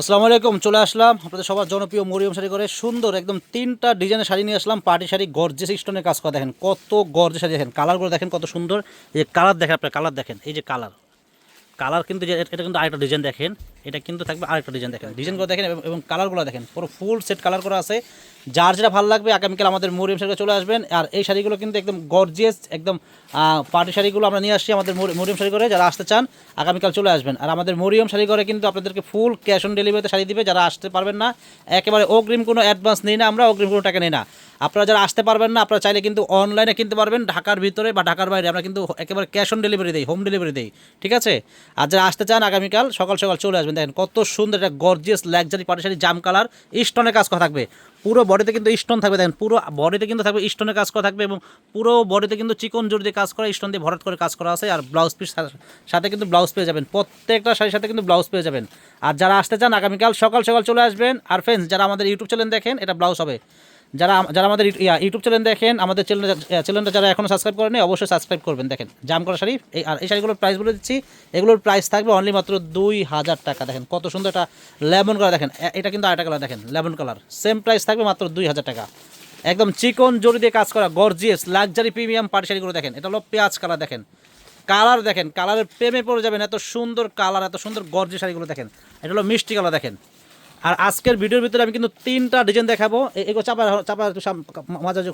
আসসালামু আলাইকুম, চলে আসলাম আপনাদের সবার জনপ্রিয় মরিয়ম শাড়ি করে সুন্দর একদম তিনটা ডিজাইনের শাড়ি নিয়ে আসলাম, পার্টি শাড়ি গর্জে স্টোনের কাজ করা দেখেন, কত গর্জে শাড়ি দেখেন। কালারগুলো দেখেন কত সুন্দর। এই যে কালার দেখেন আপনার কালার দেখেন, এই যে কালার কালার কিন্তু এটা কিন্তু আরেকটা ডিজাইন দেখেন। এটা কিন্তু থাকবে আরেকটা ডিজাইন দেখেন। ডিজাইনগুলো দেখেন এবং- কালারগুলো দেখেন। পুরো ফুল সেট কালার করা আছে। যার যেটা ভালো লাগবে, আগামীকাল আমাদের মরিয়ম শাড়িতে চলে আসবেন। আর এই শাড়িগুলো কিন্তু একদম গর্জিয়াস একদম পার্টি শাড়িগুলো আমরা নিয়ে আসছি আমাদের মরি- মরিয়ম শাড়ি করে যারা আসতে চান, আগামীকাল চলে আসবেন। আর আমাদের মরিয়ম শাড়ি করে কিন্তু আপনাদেরকে ফুল ক্যাশ অন ডেলিভারিতে শাড়ি দিবে। যারা আসতে পারবেন না, একেবারে অগ্রিম কোনো অ্যাডভান্স নেই না আমরা, অগ্রিম কোনো টাকা নেই না। আপনারা যারা আসতে পারবেন না, আপনারা চাইলে কিন্তু অনলাইনে কিনতে পারবেন। ঢাকার ভিতরে বা ঢাকার বাইরে আমরা কিন্তু একেবারে ক্যাশ অন ডেলিভারি দিই হোম ডেলিভারি দিই। ঠিক আছে? আর যারা আসতে চান, আগামীকাল সকাল সকাল চলে আসবেন। দেখেন কত সুন্দর একটা গর্জিয়াস লাক্সারি পাটি শাড়ি জাম কালার স্টোনের কাজ করা থাকবে। পুরো বডিতে কিন্তু স্টোন থাকবে, দেখেন, পুরো বডিতে কিন্তু থাকবে স্টোনের কাজ করা থাকবে এবং পুরো বডিতে কিন্তু চিকন জোর দিয়ে কাজ করা স্টোন দিয়ে ভরাট করে কাজ করা আছে, আর ব্লাউজ পিস সাথে কিন্তু ব্লাউজ পেয়ে যাবেন। প্রত্যেকটা শাড়ির সাথে কিন্তু ব্লাউজ পেয়ে যাবেন। আর যারা আসতে চান, আগামীকাল সকাল সকাল চলে আসবেন। আর ফ্রেন্ডস যারা আমাদের ইউটিউব চ্যানেল দেখেন, এটা ব্লাউজ হবে। যারা যারা আমাদের ইউ- ইউটিউব চ্যানেল দেখেন, আমাদের চ্যানেল চ্যানেলটা যারা এখনও সাবস্ক্রাইব করেনি অবশ্যই সাবস্ক্রাইব করবেন, দেখেন। জাম করা শাড়ি, এই আর এই শাড়িগুলোর প্রাইস বলে দিচ্ছি, এগুলোর প্রাইস থাকবে অনলি মাত্র দুই হাজার টাকা, দেখেন, কত সুন্দর একটা লেমন কালার দেখেন এটা কিন্তু আরেকটা কালার দেখেন লেমন কালার সেম প্রাইস থাকবে মাত্র দুই হাজার টাকা। একদম চিকন জড়ি দিয়ে কাজ করা গর্জিয়াস লাক্সারি প্রিমিয়াম পাটি শাড়িগুলো, দেখেন, এটা হলো পেঁয়াজ কালার দেখেন। কালার দেখেন কালারের প্রেমে পড়ে যাবেন, এত সুন্দর কালার এত সুন্দর গর্জি শাড়িগুলো, দেখেন। এটা হলো মিষ্টি কালার দেখেন। আর আজকের ভিডিওর ভিতরে আমি কিন্তু তিনটা ডিজাইন দেখাবো। এগুলো চাপা চাপা একটু সাম- মাঝে যে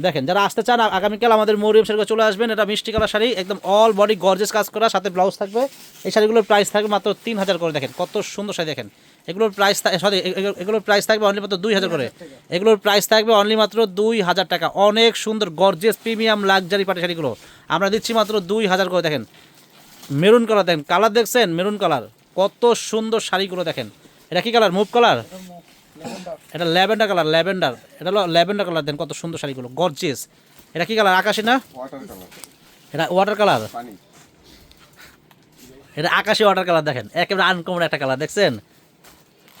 দেখেন, যারা আসতে চান আগামীকাল আমাদের মরিয়ম শাড়িগুলো চলে আসবেন। এটা মিষ্টি কালার শাড়ি, একদম অল বডি গর্জেস কাজ করা, সাথে ব্লাউজ থাকবে। এই শাড়িগুলোর প্রাইস থাকবে মাত্র তিন হাজার করে, দেখেন, কত সুন্দর শাড়ি, দেখেন। এগুলোর প্রাইস সরি এগুলোর প্রাইস থাকবে অনলি মাত্র দুই হাজার করে। এগুলোর প্রাইস থাকবে অনলি মাত্র দুই হাজার টাকা। অনেক সুন্দর গর্জেস প্রিমিয়াম লাক্সারি পাটি শাড়িগুলো। আমরা দিচ্ছি মাত্র দুই হাজার করে, দেখেন। মেরুন কালার দেখেন কালার দেখছেন? মেরুন কালার কত সুন্দর শাড়িগুলো, দেখেন। এটা কি কালার? Mauve colour? এটা ল্যাভেন্ডার কালার ল্যাভেন্ডার। এটা হলো ল্যাভেন্ডার কালার দেন কত সুন্দর শাড়িগুলো গর্জিয়াস এটা কি কালার আকাশি না? এটা ওয়াটার কালার এটা আকাশি ওয়াটার কালার দেখেন। একেবারে আনকমন একটা কালার দেখছেন?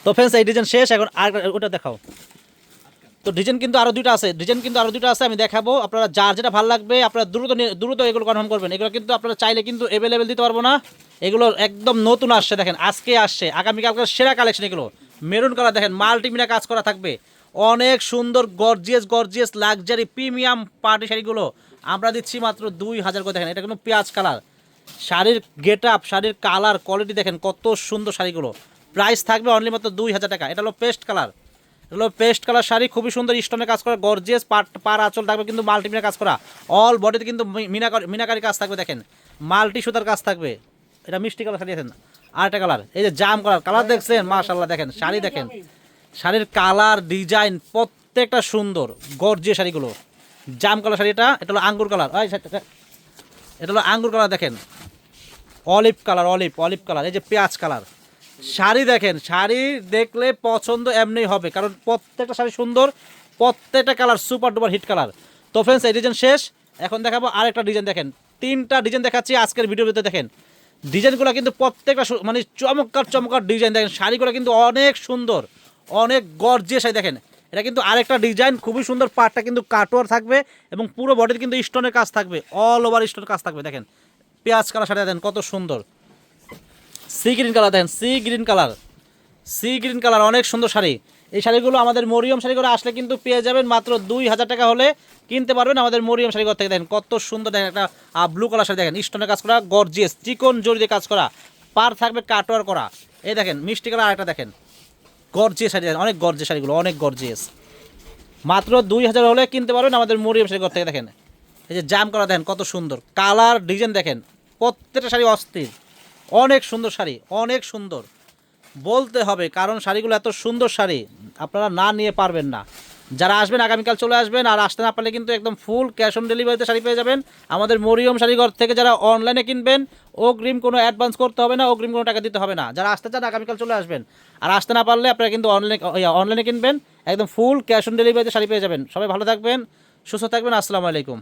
তো ফ্রেন্ডস এই ডিজাইন শেষ এখন আর ওটা দেখাও। তো ডিজাইন কিন্তু আরও দুইটা আছে, ডিজাইন কিন্তু আরও দুইটা আছে, আমি দেখাবো। আপনারা যার যেটা ভালো লাগবে, আপনারা দ্রুত দ্রুত এগুলো কনফার্ম করবেন। এগুলো কিন্তু আপনারা চাইলে কিন্তু অ্যাভেলেবেল দিতে পারব না। এগুলো একদম নতুন আসছে, দেখেন, আজকে আসছে, আগামীকালকার সেরা কালেকশন এগুলো। মেরুন কালার দেখেন মাল্টিমিনা কাজ করা থাকবে। অনেক সুন্দর gorgeous gorgeous luxury premium party শাড়িগুলো। আমরা দিচ্ছি মাত্র দুই হাজার করে, দেখেন, এটা কিন্তু পেঁয়াজ কালার শাড়ির গেট আপ শাড়ির কালার কোয়ালিটি দেখেন, কত সুন্দর শাড়িগুলো। প্রাইস থাকবে অনলি মাত্র দুই হাজার টাকা। এটা হলো পেস্ট কালার এগুলো পেস্ট কালার শাড়ি, খুবই সুন্দর স্টোনে কাজ করা গর্জিয়াস পাট পার আঁচল থাকবে কিন্তু মাল্টিমিনা কাজ করা। অল বডিতে কিন্তু মিনাকারি মিনাকারি কাজ থাকবে, দেখেন। মাল্টি সুতার কাজ থাকবে। এটা মিষ্টি কালার শাড়ি আছেন আরেকটা কালার এই যে জাম কালার কালার দেখছেন? মাশাল্লাহ দেখেন, শাড়ি দেখেন। শাড়ির কালার ডিজাইন প্রত্যেকটা সুন্দর গর্জিয়া শাড়িগুলো। জাম কালার শাড়িটা এটা হলো আঙ্গুর কালার শাড়িটা- এটা হলো আঙ্গুর কালার দেখেন। Olive colour olive olive colour এই যে পেঁয়াজ কালার শাড়ি দেখেন, শাড়ি দেখলে পছন্দ এমনি হবে, কারণ প্রত্যেকটা শাড়ি সুন্দর, প্রত্যেকটা colour super duper hit colour. তো ফ্রেন্ডস এই ডিজাইন শেষ, এখন দেখাবো আরেকটা ডিজাইন দেখেন, তিনটা ডিজাইন দেখাচ্ছি আজকের ভিডিওর ভিতরে দেখেন। ডিজাইনগুলো কিন্তু প্রত্যেকটা মানে চমৎকার চমৎকার ডিজাইন দেখেন, শাড়িগুলো কিন্তু অনেক সুন্দর, অনেক গর্জিয়ে শাড়ি, দেখেন। এটা কিন্তু আরেকটা ডিজাইন খুবই সুন্দর পাটটা কিন্তু কাটোয়ার থাকবে এবং পুরো বডিতে কিন্তু স্টোনের কাজ থাকবে অল ওভার স্টোনের কাজ থাকবে, দেখেন। পেঁয়াজ কালার শাড়ি, দেখেন, কত সুন্দর। সি গ্রিন কালার, দেখেন, sea green colour. Sea green colour, অনেক সুন্দর শাড়ি। এই শাড়িগুলো আমাদের মরিয়ম শাড়িগুলো আসলে কিন্তু পেয়ে যাবেন মাত্র দুই হাজার টাকা হলে। কিনতে পারবেন আমাদের মরিয়ম শাড়িঘর থেকে, দেখেন, কত সুন্দর, দেখেন, একটা ব্লু কালার শাড়ি, দেখেন স্টোনের কাজ করা গর্জিয়াস চিকন জড়ি দিয়ে কাজ করা, পার থাকবে কাটোয়ার করা। এই দেখেন, মিষ্টি কালার আরেকটা দেখেন গর্জিয়াস শাড়ি, দেখেন, অনেক গর্জিয়াস শাড়িগুলো, অনেক গর্জিয়াস মাত্র দুই হাজার হলে কিনতে পারবেন আমাদের মরিয়ম শাড়িঘর থেকে, দেখেন। এই যে জাম করা, দেখেন, কত সুন্দর। কালার ডিজাইন দেখেন, প্রত্যেকটা শাড়ি অস্থির। অনেক সুন্দর শাড়ি, অনেক সুন্দর। বলতে হবে, কারণ শাড়িগুলো এত সুন্দর শাড়ি, আপনারা না নিয়ে পারবেন না। যারা আসবেন, আগামীকাল চলে আসবেন, আর আসতে না পারলে কিন্তু একদম ফুল ক্যাশ অন ডেলিভারিতে শাড়ি পেয়ে যাবেন। আমাদের মরিয়ম শাড়িঘর থেকে যারা অনলাইনে কিনবেন, অগ্রিম কোনো অ্যাডভান্স করতে হবে না, অগ্রিম কোনো টাকা দিতে হবে না। যারা আসতে চান, আগামীকাল চলে আসবেন। আর আসতে না পারলে আপনারা কিন্তু অনলাইনে অনলাইনে কিনবেন, একদম ফুল ক্যাশ অন ডেলিভারিতে শাড়ি পেয়ে যাবেন। সবাই ভালো থাকবেন, সুস্থ থাকবেন, আসসালামু আলাইকুম।